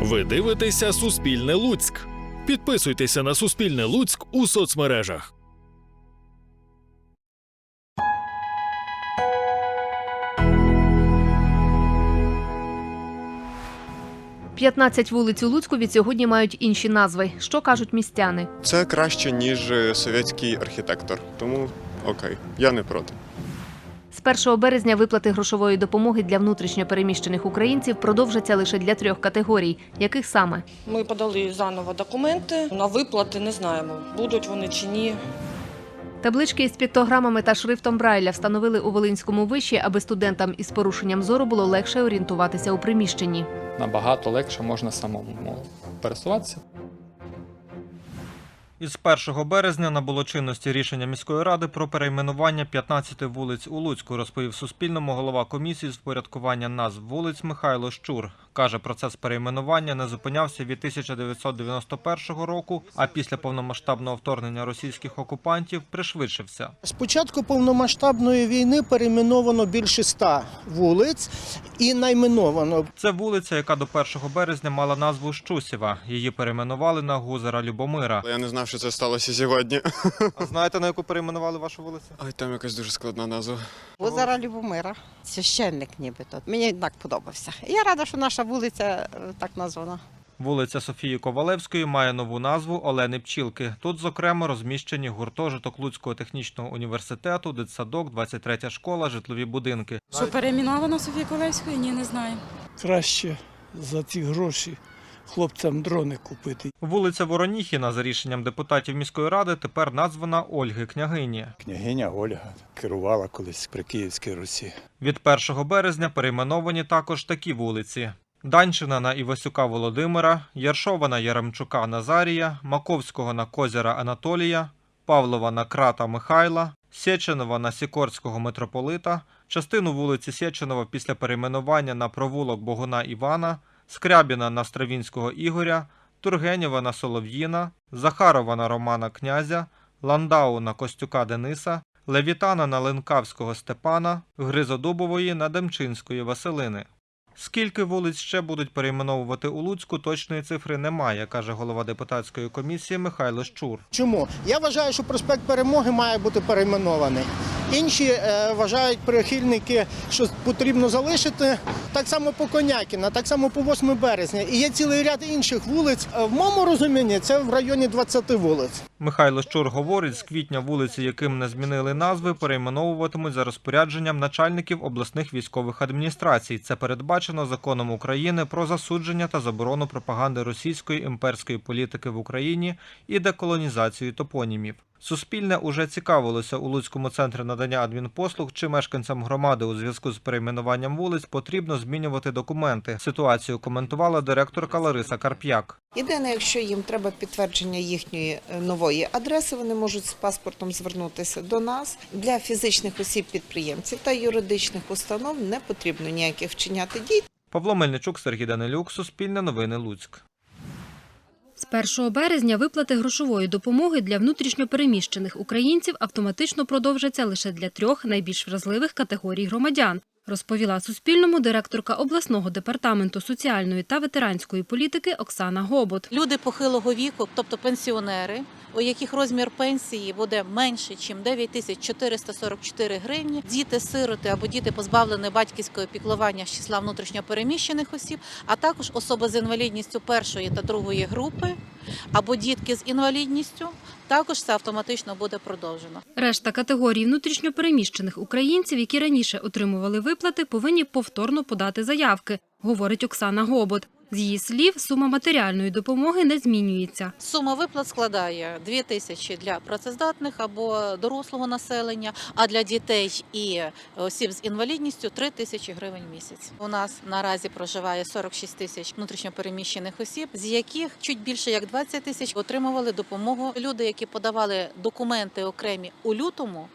Ви дивитеся Суспільне Луцьк. Підписуйтеся на Суспільне Луцьк у соцмережах. – 15 вулиць у Луцьку від сьогодні мають інші назви. Що кажуть містяни? Це краще, ніж е, совєтський архітектор. Тому окей, я не проти. З 1 березня виплати грошової допомоги для внутрішньо переміщених українців продовжаться лише для трьох категорій. Яких саме? Ми подали заново документи. На виплати не знаємо, будуть вони чи ні. Таблички із піктограмами та шрифтом Брайля встановили у Волинському виші, аби студентам із порушенням зору було легше орієнтуватися у приміщенні. набагато легше можна самому пересуватися. Із 1 березня набуло чинності рішення міської ради про перейменування 15 вулиць у Луцьку, розповів Суспільному голова комісії з впорядкування назв вулиць Михайло Щур. Каже, процес перейменування не зупинявся від 1991 року, а після повномасштабного вторгнення російських окупантів пришвидшився. З початку повномасштабної війни перейменовано більше ста вулиць і найменовано Це вулиця, яка до 1 березня мала назву Щусєва. Її перейменували на Гузера Любомира. Я не знав, що це сталося сьогодні. А знаєте, на яку перейменували вашу вулицю? Ой, там якась дуже складна назва. Озера Любомира. Священник нібито. Мені так подобався. Я рада, що наша вулиця е, так названа. Вулиця Софії Ковалевської має нову назву Олени Пчілки. Тут, зокрема, розміщені гуртожиток Луцького технічного університету, дитсадок, 23 школа, житлові будинки. Що перейменовано Софії Ковальської? Ні, не знаю. краще за ці гроші хлопцям дрони купити. Вулиця Вороніхіна, за рішенням депутатів міської ради, тепер названа Ольги Княгині. Княгиня Ольга керувала колись при Київській Русі. Від 1 березня перейменовані також такі вулиці. Данчина на Івасюка Володимира, Яршова на Яремчука Назарія, Маковського на Козяра Анатолія, Павлова на Крата Михайла, Сєченова на Сікорського митрополита, частину вулиці Сєченова після перейменування на провулок Богуна Івана, Скрябіна на Стравінського Ігоря, Тургенєва на Солов'їна, Захарова на Романа Князя, Ландау на Костюка Дениса, Левітана на Ленкавського Степана, Гризодубової на Демчинської Василини. Скільки вулиць ще будуть перейменовувати у Луцьку, точної цифри немає, каже голова депутатської комісії Михайло Щур. чому? Я вважаю, що проспект Перемоги має бути перейменований. Інші е, вважають прихильники, що потрібно залишити так само по Конякіна, так само по 8 березня. І є цілий ряд інших вулиць. Е, В моєму розумінні це в районі 20 вулиць. Михайло Щур говорить, з квітня вулиці, яким не змінили назви, перейменовуватимуть за розпорядженням начальників обласних військових адміністрацій. Це передбачено законом України про засудження та заборону пропаганди російської імперської політики в Україні і деколонізацію топонімів. Суспільне уже цікавилося у Луцькому центрі надання адмінпослуг, чи мешканцям громади у зв'язку з перейменуванням вулиць потрібно змінювати документи. Ситуацію коментувала директорка Лариса Карп'як. Єдине, якщо їм треба підтвердження їхньої е, нової адреси, вони можуть з паспортом звернутися до нас. Для фізичних осіб підприємців та юридичних установ не потрібно ніяких вчиняти дій. Павло Мельничук, Сергій Данилюк, Суспільне новини Луцьк. З 1 березня виплати грошової допомоги для внутрішньопереміщених українців автоматично продовжаться лише для трьох найбільш вразливих категорій громадян, розповіла Суспільному директорка обласного департаменту соціальної та ветеранської політики Оксана Гобот. Люди похилого віку, тобто пенсіонери, у яких розмір пенсії буде менше, ніж 9444 гривні, діти сироти або діти позбавлені батьківського піклування з числа внутрішньопереміщених осіб, а також особи з інвалідністю першої та другої групи, або дітки з інвалідністю, також це автоматично буде продовжено. Решта категорій внутрішньопереміщених українців, які раніше отримували виплати, повинні повторно подати заявки, говорить Оксана Гобот. З її слів, сума матеріальної допомоги не змінюється. Сума виплат складає 2 тисячі для працездатних або дорослого населення, а для дітей і осіб з інвалідністю 3 тисячі гривень в місяць. У нас наразі проживає 46 тисяч внутрішньопереміщених осіб, з яких чуть більше як 20 тисяч отримували допомогу. Люди, які подавали документи окремі у лютому.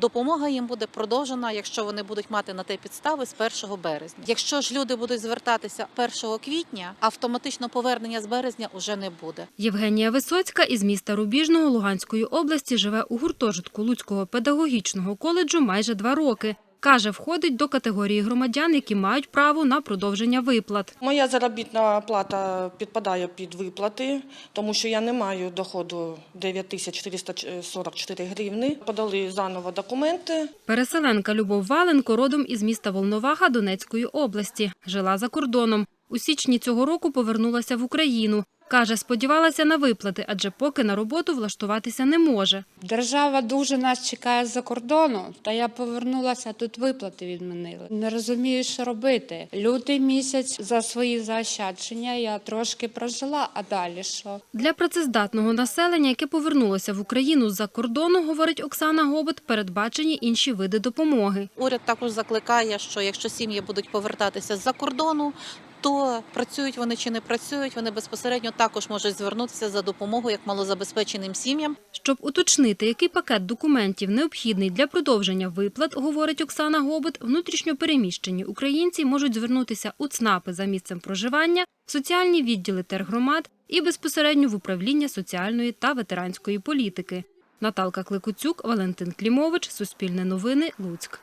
Допомога їм буде продовжена, якщо вони будуть мати на те підстави з 1 березня. Якщо ж люди будуть звертатися 1 квітня, автоматично повернення з березня уже не буде. Євгенія Висоцька із міста Рубіжного Луганської області живе у гуртожитку Луцького педагогічного коледжу майже два роки. Каже, входить до категорії громадян, які мають право на продовження виплат. Моя заробітна плата підпадає під виплати, тому що я не маю доходу 9444 гривни. Подали заново документи. Переселенка Любов Валенко родом із міста Волноваха Донецької області. Жила за кордоном. У січні цього року повернулася в Україну. Каже, сподівалася на виплати, адже поки на роботу влаштуватися не може. Держава дуже нас чекає з-за кордону, та я повернулася, тут виплати відмінили. Не розумію, що робити. Лютий місяць за свої заощадження я трошки прожила, а далі що? Для працездатного населення, яке повернулося в Україну з-за кордону, говорить Оксана Гобот, передбачені інші види допомоги. Уряд також закликає, що якщо сім'ї будуть повертатися з-за кордону, то працюють вони чи не працюють, вони безпосередньо також можуть звернутися за допомогою як малозабезпеченим сім'ям. Щоб уточнити, який пакет документів необхідний для продовження виплат, говорить Оксана Гобот, внутрішньо переміщені українці можуть звернутися у ЦНАПи за місцем проживання, в соціальні відділи тергромад і безпосередньо в управління соціальної та ветеранської політики. Наталка Кликуцюк, Валентин Клімович, Суспільне новини, Луцьк.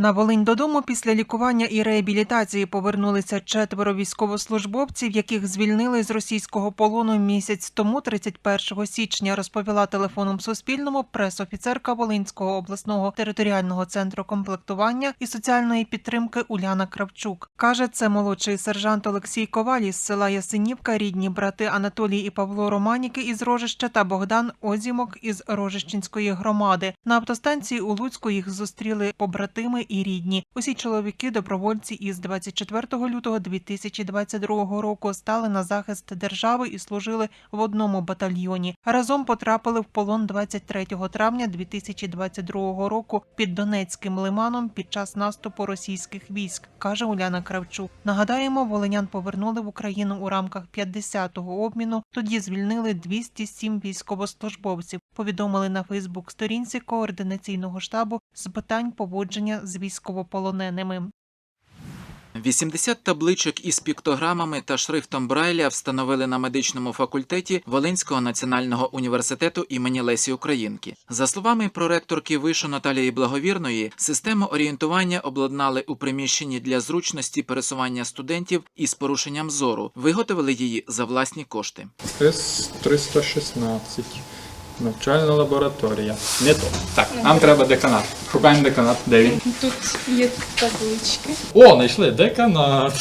На Волинь додому після лікування і реабілітації повернулися четверо військовослужбовців, яких звільнили з російського полону місяць тому, 31 січня, розповіла телефоном Суспільному прес-офіцерка Волинського обласного територіального центру комплектування і соціальної підтримки Уляна Кравчук. Каже, це молодший сержант Олексій Коваль із села Ясенівка, рідні брати Анатолій і Павло Романіки із Рожища та Богдан Озімок із Рожищенської громади. На автостанції у Луцьку їх зустріли побратими і рідні. Усі чоловіки добровольці із 24 лютого 2022 року стали на захист держави і служили в одному батальйоні. Разом потрапили в полон 23 травня 2022 року під Донецьким лиманом під час наступу російських військ, каже Уляна Кравчук. Нагадаємо, волинян повернули в Україну у рамках 50-го обміну. Тоді звільнили 207 військовослужбовців. Повідомили на Фейсбук-сторінці координаційного штабу з питань поводження з військовополоненими. 80 табличок із піктограмами та шрифтом Брайля встановили на медичному факультеті Волинського національного університету імені Лесі Українки. За словами проректорки вишу Наталії Благовірної, систему орієнтування обладнали у приміщенні для зручності пересування студентів із порушенням зору. Виготовили її за власні кошти. С-316. Навчальна лабораторія. Не то. Так, нам треба деканат. Шукаємо деканат. Де він? Тут є таблички. О, знайшли деканат.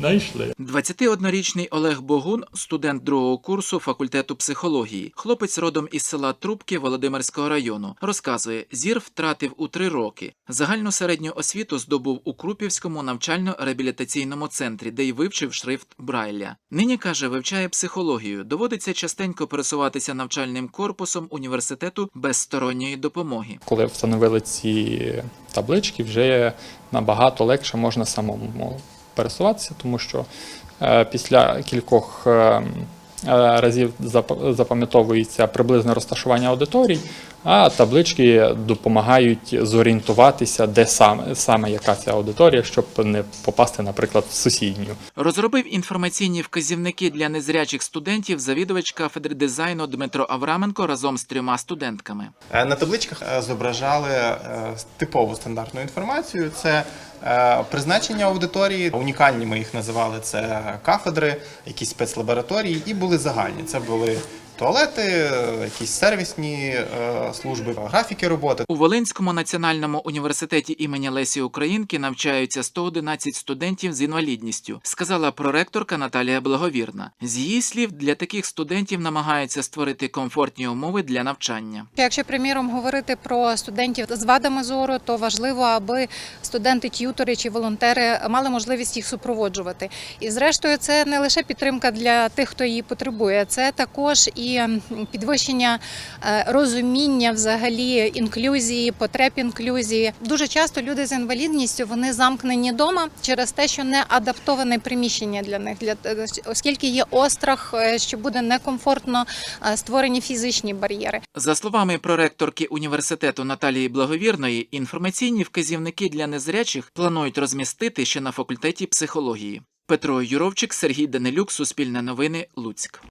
Знайшли. 21-річний Олег Богун, студент другого курсу факультету психології. Хлопець родом із села Трубки Володимирського району. Розказує, зір втратив у три роки. Загальну середню освіту здобув у Крупівському навчально-реабілітаційному центрі, де й вивчив шрифт Брайля. Нині каже, вивчає психологію. Доводиться частенько пересуватися навчальним корпусом університету без сторонньої допомоги. Коли встановили ці таблички, вже набагато легше можна самому пересуватися, тому що е, після кількох е, е, разів запам'ятовується приблизне розташування аудиторій, а таблички допомагають зорієнтуватися, де саме, саме яка ця аудиторія, щоб не попасти, наприклад, в сусідню. Розробив інформаційні вказівники для незрячих студентів завідувач кафедри дизайну Дмитро Авраменко разом з трьома студентками. На табличках зображали типову стандартну інформацію. Це призначення аудиторії, унікальні ми їх називали. Це кафедри, якісь спецлабораторії, і були загальні. Це були туалети, якісь сервісні е, служби, графіки роботи. У Волинському національному університеті імені Лесі Українки навчаються 111 студентів з інвалідністю, сказала проректорка Наталія Благовірна. З її слів, для таких студентів намагаються створити комфортні умови для навчання. Якщо, приміром, говорити про студентів з вадами зору, то важливо, аби студенти, т'ютори чи волонтери мали можливість їх супроводжувати. І зрештою, це не лише підтримка для тих, хто її потребує, це також і підвищення е, розуміння взагалі інклюзії, потреб інклюзії. Дуже часто люди з інвалідністю вони замкнені вдома через те, що не адаптоване приміщення для них, для е, оскільки є острах, е, що буде некомфортно створені фізичні бар'єри. За словами проректорки університету Наталії Благовірної, інформаційні вказівники для незрячих планують розмістити ще на факультеті психології. Петро Юровчик, Сергій Данилюк, Суспільне новини, Луцьк.